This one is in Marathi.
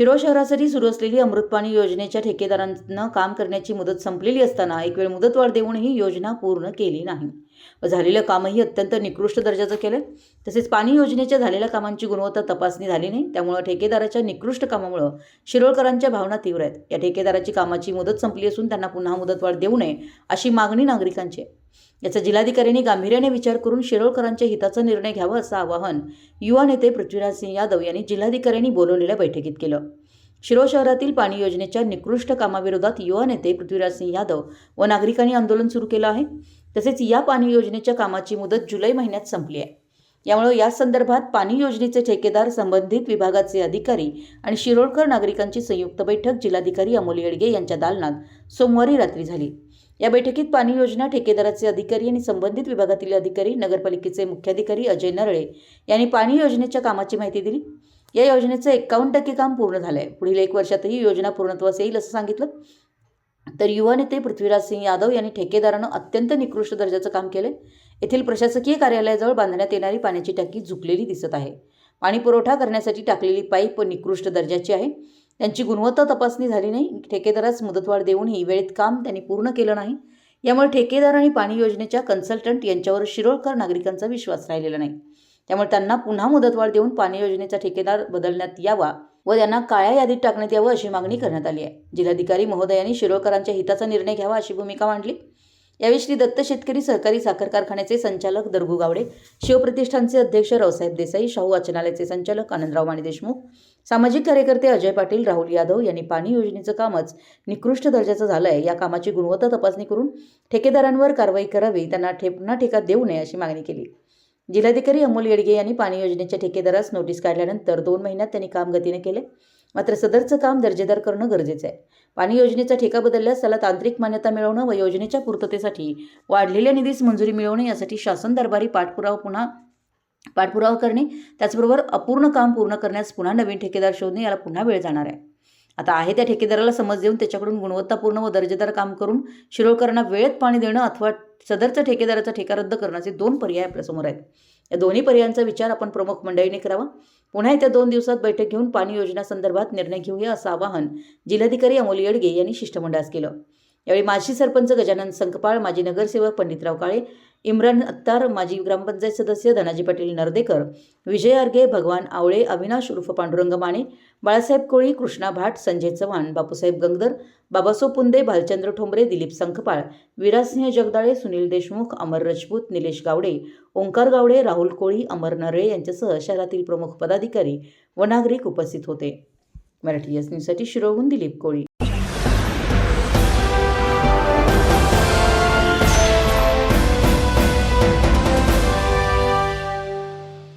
शिरोळ शहरासाठी सुरू असलेली अमृतपाणी योजनेच्या ठेकेदारांना काम करण्याची मुदत संपलेली असताना एक वेळ मुदतवाढ देऊनही योजना पूर्ण केली नाही. व झालेलं कामही अत्यंत निकृष्ट दर्जाचं केलं तसेच पाणी योजनेच्या झालेल्या कामांची गुणवत्ता तपासणी झाली नाही. त्यामुळं ठेकेदाराच्या निकृष्ट कामामुळं शिरोळकरांच्या भावना तीव्र आहेत. या ठेकेदाराची कामाची मुदत संपली असून त्यांना पुन्हा मुदतवाढ देऊ नये अशी मागणी नागरिकांची आहे. याचा जिल्हाधिकाऱ्यांनी गांभीर्याने विचार करून शिरोळकरांच्या हिताचा निर्णय घ्यावा असं आवाहन युवा नेते पृथ्वीराज सिंह यादव यांनी जिल्हाधिकाऱ्यांनी बोलवलेल्या बैठकीत केलं. शिरोळ शहरातील पाणी योजनेच्या निकृष्ट कामाविरोधात युवा नेते पृथ्वीराज सिंह यादव व नागरिकांनी आंदोलन सुरू केलं आहे. तसेच या पाणी योजनेच्या कामाची मुदत जुलै महिन्यात संपली आहे. यामुळे या संदर्भात पाणी योजनेचे ठेकेदार संबंधित विभागाचे अधिकारी आणि शिरोळकर नागरिकांची संयुक्त बैठक जिल्हाधिकारी अमोल येडगे यांच्या दालनात सोमवारी रात्री झाली. या बैठकीत पाणी योजना ठेकेदाराचे अधिकारी आणि संबंधित विभागातील अधिकारी नगरपालिकेचे मुख्याधिकारी अजय नरळे यांनी पाणी योजनेच्या कामाची माहिती दिली. या योजनेचं एकावन्न टक्के काम पूर्ण झालं आहे पुढील एक वर्षातही योजना पूर्णत्वास येईल असं सांगितलं. तर युवा नेते पृथ्वीराज सिंह यादव यांनी ठेकेदारानं अत्यंत निकृष्ट दर्जाचं काम केलं येथील प्रशासकीय कार्यालयाजवळ बांधण्यात येणारी पाण्याची टाकी झुकलेली दिसत आहे. पाणी पुरवठा करण्यासाठी टाकलेली पाईप निकृष्ट दर्जाची आहे. त्यांची गुणवत्ता तपासणी झाली नाही. ठेकेदारास मुदतवाढ देऊनही वेळेत काम त्यांनी पूर्ण केलं नाही. यामुळे ठेकेदार आणि पाणी योजनेच्या कन्सल्टंट यांच्यावर शिरोळकर नागरिकांचा विश्वास राहिलेला नाही. त्यामुळे त्यांना पुन्हा मुदतवाढ देऊन पाणी योजनेचा ठेकेदार बदलण्यात यावा व त्यांना काळ्या यादीत टाकण्यात यावं अशी मागणी करण्यात आली आहे. जिल्हाधिकारी महोदयांनी शिरोळकरांच्या हिताचा निर्णय घ्यावा अशी भूमिका मांडली. यावेळी श्री दत्त शेतकरी सहकारी साखर कारखान्याचे संचालक दरगू गावडे शिवप्रतिष्ठानचे अध्यक्ष रावसाहेब देसाई शाहू वाचनालयाचे संचालक आनंदराव माने देशमुख सामाजिक कार्यकर्ते अजय पाटील राहुल यादव यांनी पाणी योजनेचं कामच निकृष्ट दर्जाचं झालं आहे या कामाची गुणवत्ता तपासणी करून ठेकेदारांवर कारवाई करावी त्यांना ठेपना ठेका देऊ नये अशी मागणी केली. जिल्हाधिकारी अमोल येडगे यांनी पाणी योजनेच्या ठेकेदारास नोटीस काढल्यानंतर दोन महिन्यात त्यांनी काम गतीने केले. मात्र सदरचं काम दर्जेदार करणं गरजेचं आहे. पाणी योजनेचा ठेका बदलल्यास त्याला तांत्रिक मान्यता मिळवणं व योजनेच्या पूर्ततेसाठी वाढलेल्या निधीस मंजुरी मिळवणे यासाठी शासन दरबारी पाठपुरावा पुन्हा पाठपुरावा करणे त्याचबरोबर अपूर्ण काम पूर्ण करण्यास पुन्हा नवीन ठेकेदार शोधणे याला पुन्हा वेळ जाणार आहे. आता आहे त्या ठेकेदाराला समज देऊन त्याच्याकडून गुणवत्तापूर्ण व दर्जेदार काम करून शिरोळकरांना वेळेत पाणी देणं अथवा सदरच्या ठेकेदाराचा ठेका रद्द करण्याचे दोन पर्याय आपल्यासमोर आहेत. या दोन्ही पर्यायांचा विचार आपण प्रमुख मंडळीने करावा. पुन्हा येत्या दोन दिवसात बैठक घेऊन पाणी योजनासंदर्भात निर्णय घेऊया असं आवाहन जिल्हाधिकारी अमोल येडगे यांनी शिष्टमंडळास केलं. यावेळी माजी सरपंच गजानन संकपाळ माजी नगरसेवक पंडितराव काळे इम्रान अत्तार माजी ग्रामपंचायत सदस्य धनाजी पाटील नर्देकर विजय अर्गे भगवान आवळे अविनाश उर्फ पांडुरंग माने बाळासाहेब कोळी कृष्णा भाट संजय चव्हाण बापूसाहेब गंगदर बाबासो पुंदे भालचंद्र ठोंबरे दिलीप संकपाळ विराजसिंह जगदाळे सुनील देशमुख अमर रजपूत निलेश गावडे ओंकार गावडे राहुल कोळी अमर नरळे यांच्यासह शहरातील प्रमुख पदाधिकारी व नागरिक उपस्थित होते. मराठी एस न्यूजसाठी शिरोहून दिलीप कोळी.